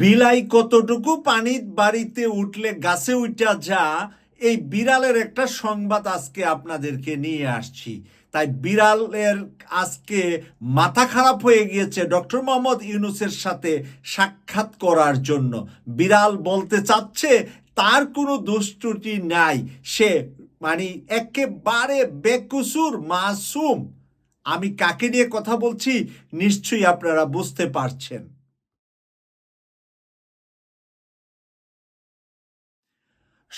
বিলাই কতটুকু পানির বাড়িতে উঠলে গাছে উঠা যা, এই বিড়ালের একটা সংবাদ আজকে আপনাদেরকে নিয়ে আসছি। তাই বিড়ালের আজকে মাথা খারাপ হয়ে গিয়েছে ডক্টর মোহাম্মদ ইউনুসের সাথে সাক্ষাৎ করার জন্য। বিড়াল বলতে চাচ্ছে, তার কোনো দুষ্টুটি নাই। সে মানে একেবারে বেকুসুর মাসুম। আমি কাকে নিয়ে কথা বলছি, নিশ্চয়ই আপনারা বুঝতে পারছেন।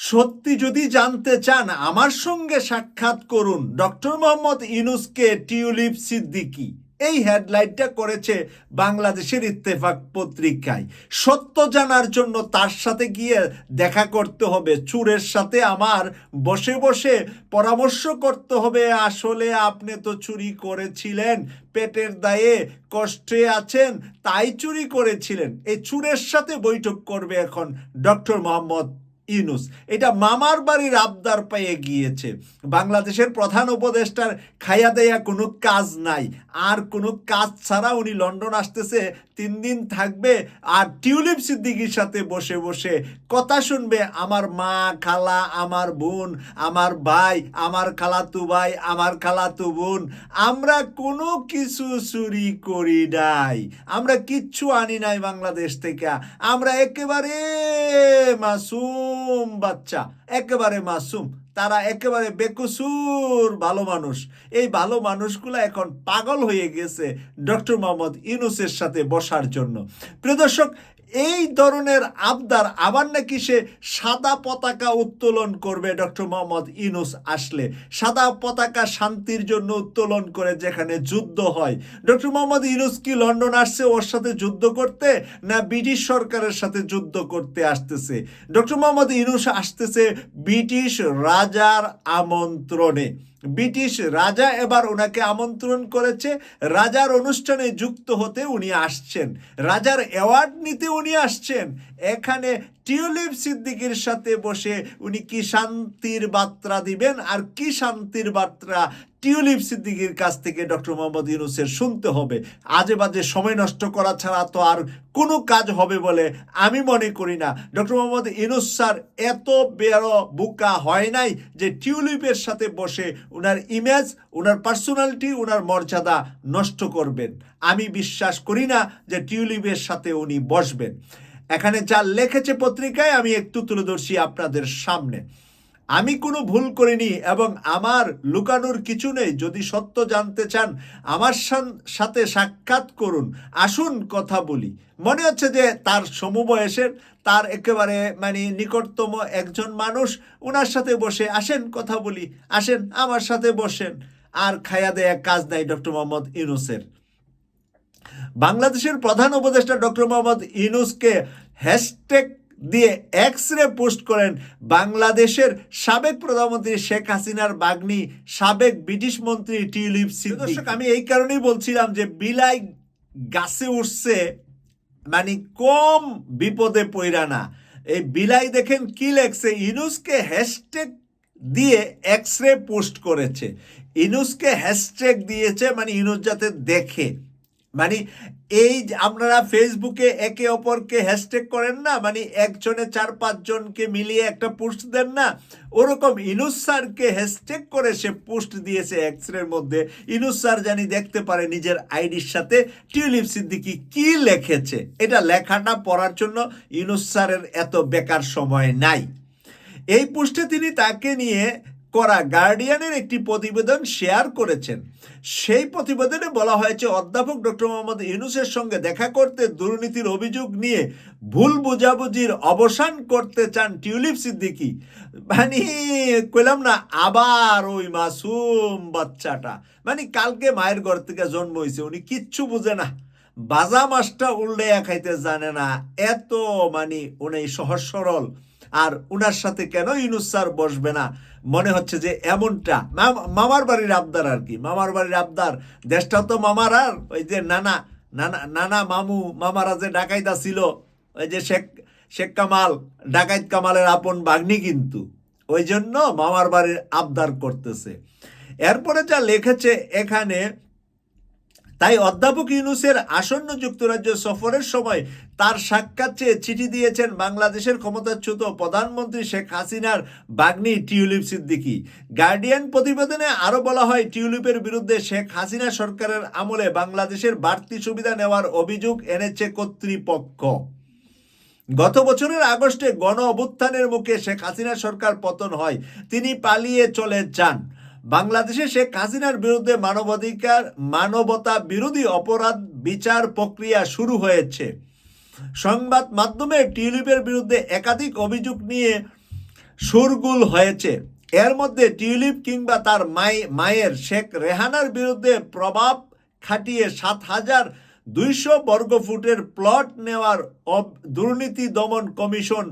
সত্যি যদি জানতে চান, আমার সঙ্গে সাক্ষাৎ করুন ডক্টর মোহাম্মদ ইনুসকে টিউলিপ সিদ্দিকি। এই হেডলাইনটা করেছে বাংলাদেশের ইত্তেফাক পত্রিকায়। সত্য জানার জন্য তার সাথে গিয়ে দেখা করতে হবে, চুরের সাথে আমার বসে বসে পরামর্শ করতে হবে, আসলে আপনি তো চুরি করেছিলেন, পেটের দায়ে কষ্টে আছেন, তাই চুরি করেছিলেন। এই চুরের সাথে বৈঠক করবে এখন ডক্টর মোহাম্মদ ইউনুস। এটা মামার বাড়ির আবদার পেয়ে গিয়েছে। বাংলাদেশের প্রধান উপদেষ্টার খাইয়া দেয়া কোনো কাজ নাই। আর কোনো কাজ ছাড়া উনি লন্ডন আসতেছে, তিন দিন থাকবে আর টিউলিপ সিদ্দিকির সাথে বসে বসে কথা শুনবে। আমার মা খালা, আমার বোন, আমার ভাই, আমার খালাতু ভাই, আমার খালাতু বোন। আমরা কোনো কিছু চুরি করি নাই। আমরা কিচ্ছু আনি নাই বাংলাদেশ থেকে। আমরা একেবারে মাসুম বাচ্চা একেবারে মাসুম। তারা একেবারে বেকসুর ভালো মানুষ। এই ভালো মানুষগুলো এখন পাগল হয়ে গেছে ডক্টর মোহাম্মদ ইউনুসের সাথে বসার জন্য। প্রিয় দর্শক, এই ধরনের আবদার আবার নাকি সে সাদা পতাকা উত্তোলন করবে ডক্টর মোহাম্মদ ইনুস আসলে। সাদা পতাকা শান্তির জন্য উত্তোলন করে যেখানে যুদ্ধ হয়। ডক্টর মোহাম্মদ ইনুস কি লন্ডন আসছে ওর সাথে যুদ্ধ করতে, না ব্রিটিশ সরকারের সাথে যুদ্ধ করতে আসতেছে? ডক্টর মোহাম্মদ ইনুস আসতেছে ব্রিটিশ রাজার আমন্ত্রণে। ব্রিটিশ রাজা এবার ওনাকে আমন্ত্রণ করেছে। রাজার অনুষ্ঠানে যুক্ত হতে উনি আসছেন। রাজার অ্যাওয়ার্ড নিতে উনি আসছেন। এখানে টিউলিপ সিদ্দিকির সাথে বসে উনি কি শান্তির বার্তা দিবেন আর কি শান্তির বার্তা টিউলিপ সিদ্দিকির কাছ থেকে ডক্টর মোহাম্মদ ইউনুসের শুনতে হবে। আজে বাজে সময় নষ্ট করা ছাড়া তো আর কোনো কাজ হবে বলে আমি মনে করি না। ডক্টর মোহাম্মদ ইউনুস স্যার, এত বেড় বুকা হয় নাই যে টিউলিপের সাথে বসে ওনার ইমেজ ওনার পার্সোনালিটি ওনার মর্যাদা নষ্ট করবেন। আমি বিশ্বাস করি না যে টিউলিপের সাথে উনি বসবেন। এখানে যা লিখেছে পত্রিকায় আমি একটু তুলে ধরছি আপনাদের সামনে। আমি কোনো ভুল করিনি এবং আমার লুকানোর কিছু নেই। যদি সত্য জানতে চান, আমার সাথে সাক্ষাৎ করুন। আসুন কথা বলি। মনে হচ্ছে যে তার সমবয়সের, তার একেবারে মানে নিকটতম একজন মানুষ ওনার সাথে বসে আসেন, কথা বলি। আসেন, আমার সাথে বসেন। আর খায়া দেয়া কাজ নাই, ডক্টর মোহাম্মদ ইউনুসের। বাংলাদেশের প্রধান উপদেষ্টা ডক্টর মোহাম্মদ ইউনুসকে হ্যাশট্যাগ দিয়ে এক্স রে পোস্ট করেন বাংলাদেশের সাবেক প্রধানমন্ত্রী শেখ হাসিনার বাগ্নি, সাবেক ব্রিটিশ মন্ত্রী টিউলিপ দর্শক, আমি এই কারণেই বলছিলাম যে বিলাই গাছে উঠছে মানে কম বিপদে পইরা না। এই বিলাই দেখেন কি লেখছে ইনুসকে হ্যাশট্যাগ দিয়ে এক্স রে পোস্ট করেছে। ইনুসকে হ্যাশট্যাগ দিয়েছে মানে ইনুস যাতে দেখে। মানে এই আপনারা ফেসবুকে একে অপরকে হ্যাশট্যাগ করেন না মানে একজনে চার পাঁচজনকে মিলিয়ে একটা পোস্ট দেন না, ওরকম ইনুস স্যারকে হ্যাশট্যাগ করে সে পোস্ট দিয়েছে এক্সরের মধ্যে। ইনুস স্যার জানি দেখতে পারে নিজের আইডির সাথে টিউলিপ সিদ্দিকি কি লেখেছে। এটা লেখাটা পড়ার জন্য ইনুস স্যারের এত বেকার সময় নাই। এই পোস্টে তিনি তাকে নিয়ে করা গার্ডিয়ানের একটি প্রতিবেদন শেয়ার করেছেন। সেই প্রতিবেদনে বলা হয়েছে, অধ্যাপক ডক্টর মোহাম্মদ ইউনুসের সঙ্গে দেখা করতে দুর্নীতির অভিযোগ নিয়ে ভুল বোঝাবুঝির অবসান করতে চান টিউলিপ সিদ্দিকি। মানে কইলাম না, আবার ওই মাসুম বাচ্চাটা। মানে কালকে মায়ের ঘর থেকে জন্ম হয়েছে উনি কিচ্ছু বুঝে না। বাজা মাছটা উল্টে খাইতে জানে না। এত মানে উনি সহজ সরল। আর উনার সাথে কেন ইউনুস স্যার বসবে না? মনে হচ্ছে যে এমনটা। মামার বাড়ির আবদার আর কি। মামার বাড়ির আবদার। দেশটা তো মামার আর। ওই যে নানা নানা নানা মামু, মামারা যে ডাকাইতা ছিল, ওই যে শেখ শেখ কামাল, ডাকাইত কামালের আপন বাগ্নি কিন্তু। ওই জন্য মামার বাড়ির আবদার করতেছে। এরপরে যা লিখেছে এখানে তাই অধ্যাপক ইউনুসের আসন্ন যুক্তরাজ্য সফরের সময় তার সাক্ষাৎ চেয়ে চিঠি দিয়েছেন বাংলাদেশের ক্ষমতাচ্যুত প্রধানমন্ত্রী শেখ হাসিনার বাগ্নি টিউলিপ সিদ্দিকী। গার্ডিয়ান প্রতিবেদনে আরও বলা হয়, টিউলিপের বিরুদ্ধে শেখ হাসিনা সরকারের আমলে বাংলাদেশের বাড়তি সুবিধা নেওয়ার অভিযোগ এনেছে কর্তৃপক্ষ। গত বছরের আগস্টে গণ অভ্যুত্থানের মুখে শেখ হাসিনা সরকার পতন হয়। তিনি পালিয়ে চলে যান। বাংলাদেশে শেখ হাসিনার বিরুদ্ধে মানবাধিকার, মানবতা বিরোধী অপরাধ বিচার প্রক্রিয়া শুরু হয়েছে। সংবাদ মাধ্যমে টিউলিপের বিরুদ্ধে একাধিক অভিযোগ নিয়ে সুরগুল হয়েছে। এর মধ্যে টিউলিপ কিংবা তার মাই, মায়ের শেখ রেহানার বিরুদ্ধে প্রভাব খাটিয়ে সাত হাজার দুইশো বর্গফুটের প্লট নেওয়ার দুর্নীতি দমন কমিশন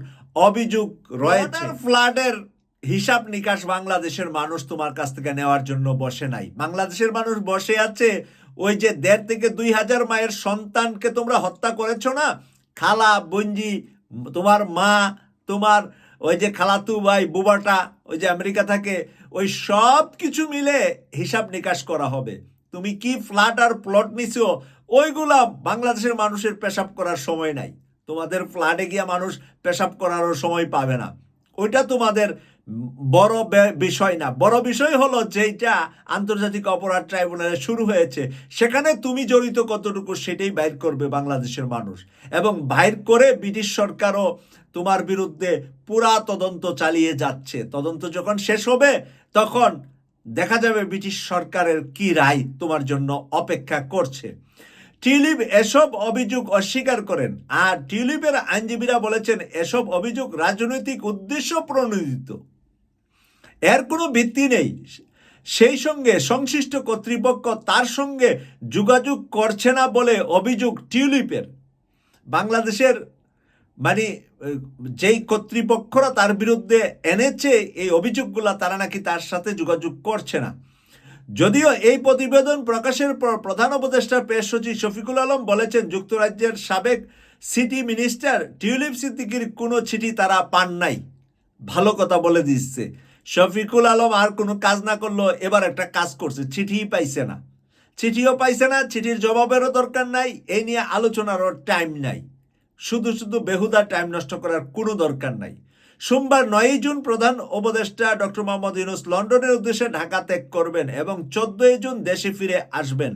অভিযোগ রয়েছে। ফ্লাডের হিসাব নিকাশ বাংলাদেশের মানুষ তোমার কাছ থেকে নেওয়ার জন্য বসে নাই। বাংলাদেশের মানুষ বসে আছে, ওই যে দেড় থেকে দুই হাজার মায়ের সন্তানকে তোমরা হত্যা করেছ না? খালা বঞ্জি তোমার মা, তোমার ওই যে খালাতু ভাই, বুবাটা, ওই যে আমেরিকা থাকে, ওই সব কিছু মিলে হিসাব নিকাশ করা হবে। তুমি কি ফ্ল্যাট আর প্লট নিছো? ওইগুলা বাংলাদেশের মানুষের পেশাব করার সময় নাই। তোমাদের ফ্ল্যাটে গিয়া মানুষ পেশাব করারও সময় পাবে না। ওইটা তোমাদের বড় বিষয় না। বড় বিষয় হলো যেটা আন্তর্জাতিক অপরাধ ট্রাইব্যুনালে শুরু হয়েছে। সেখানে তুমি জড়িত কতটুকু সেটাই বাইর করবে বাংলাদেশের মানুষ। এবং বাইর করে ব্রিটিশ সরকারও তোমার বিরুদ্ধে পুরা তদন্ত চালিয়ে যাচ্ছে। তদন্ত যখন শেষ হবে, তখন দেখা যাবে ব্রিটিশ সরকারের কি রায় তোমার জন্য অপেক্ষা করছে। টিউলিপ এসব অভিযোগ অস্বীকার করেন। আর টিউলিপের আইনজীবীরা বলেছেন, এসব অভিযোগ রাজনৈতিক উদ্দেশ্য প্রণোদিত। এর কোনো ভিত্তি নেই। সেই সঙ্গে সংশ্লিষ্ট কর্তৃপক্ষ তার সঙ্গে যোগাযোগ করছে না বলে অভিযোগ টিউলিপের। বাংলাদেশের মানে যেই কর্তৃপক্ষরা তার বিরুদ্ধে এনেছে এই অভিযোগগুলো, তারা নাকি তার সাথে যোগাযোগ করছে না। যদিও এই প্রতিবেদন প্রকাশের পর প্রধান উপদেষ্টা পেশ সচিব শফিকুল আলম বলেছেন, যুক্তরাজ্যের সাবেক সিটি মিনিস্টার টিউলিপ সিদ্দিকির কোনো চিঠি তারা পান নাই। ভালো কথা বলে দিচ্ছে। শফিকুল আলম আর কোনো কাজ না করলেও এবার একটা কাজ করছে, চিঠিই পাইছে না। চিঠিও পাইছে না, চিঠির জবাবেরও দরকার নাই এই নিয়ে আলোচনারও টাইম নাই। শুধু শুধু বেহুদা টাইম নষ্ট করার কোনো দরকার নাই। সোমবার নয়ই জুন প্রধান উপদেষ্টা ডক্টর মোহাম্মদ ইউনুস লন্ডনের উদ্দেশ্যে ঢাকা ত্যাগ করবেন এবং চোদ্দই জুন দেশে ফিরে আসবেন।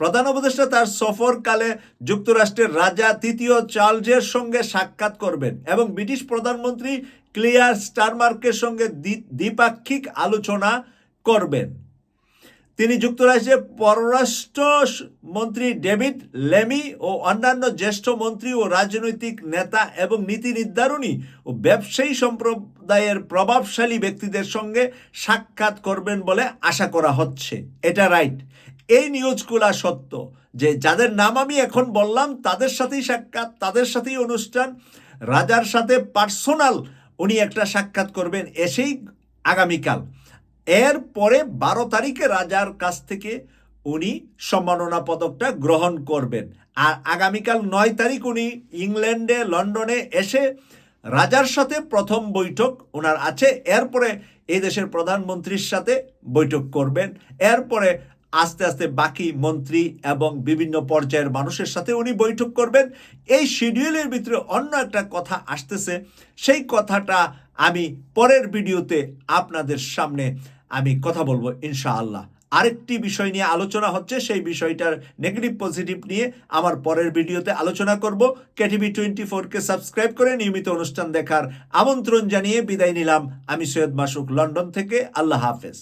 প্রধান উপদেষ্টা তার সফরকালে যুক্তরাষ্ট্রের রাজা তৃতীয় চার্লসের সঙ্গে সাক্ষাৎ করবেন এবং ব্রিটিশ প্রধানমন্ত্রী ক্লিয়ার স্টারমার্কের সঙ্গে দ্বি- দ্বিপাক্ষিক আলোচনা করবেন। তিনি যুক্তরাষ্ট্রের পররাষ্ট্র মন্ত্রী ডেভিড লেমি ও অন্যান্য জ্যেষ্ঠ মন্ত্রী ও রাজনৈতিক নেতা এবং নীতি নির্ধারণী ও ব্যবসায়ী সম্প্রদায়ের প্রভাবশালী ব্যক্তিদের সঙ্গে সাক্ষাৎ করবেন বলে আশা করা হচ্ছে। এটা রাইট। এই নিউজগুলা সত্য যে যাদের নাম আমি এখন বললাম, তাদের সাথেই সাক্ষাৎ, তাদের সাথেই অনুষ্ঠান, রাজার সাথে পার্সোনাল উনি একটা সাক্ষাৎ করবেন এসেই আগামীকাল। এর পরে বারো তারিখে রাজার কাছ থেকে উনি সম্মাননা পদকটা গ্রহণ করবেন। আর আগামীকাল নয় তারিখ উনি ইংল্যান্ডে, লন্ডনে এসে রাজার সাথে প্রথম বৈঠক ওনার আছে। এরপরে এই দেশের প্রধানমন্ত্রীর সাথে বৈঠক করবেন। এরপরে আস্তে আস্তে বাকি মন্ত্রী এবং বিভিন্ন পর্যায়ের মানুষের সাথে উনি বৈঠক করবেন। এই শিডিউলের ভিতরে অন্য একটা কথা আসতেছে। সেই কথাটা আমি পরের ভিডিওতে আপনাদের সামনে আমি কথা বলব ইনশাআল্লাহ। আরেকটি বিষয় নিয়ে আলোচনা হচ্ছে, সেই বিষয়টার নেগেটিভ পজিটিভ নিয়ে আমার পরের ভিডিওতে আলোচনা করব। কেটিভি টোয়েন্টি ফোরকে সাবস্ক্রাইব করে নিয়মিত অনুষ্ঠান দেখার আমন্ত্রণ জানিয়ে বিদায় নিলাম। আমি সৈয়দ মাসুক, লন্ডন থেকে। আল্লাহ হাফেজ।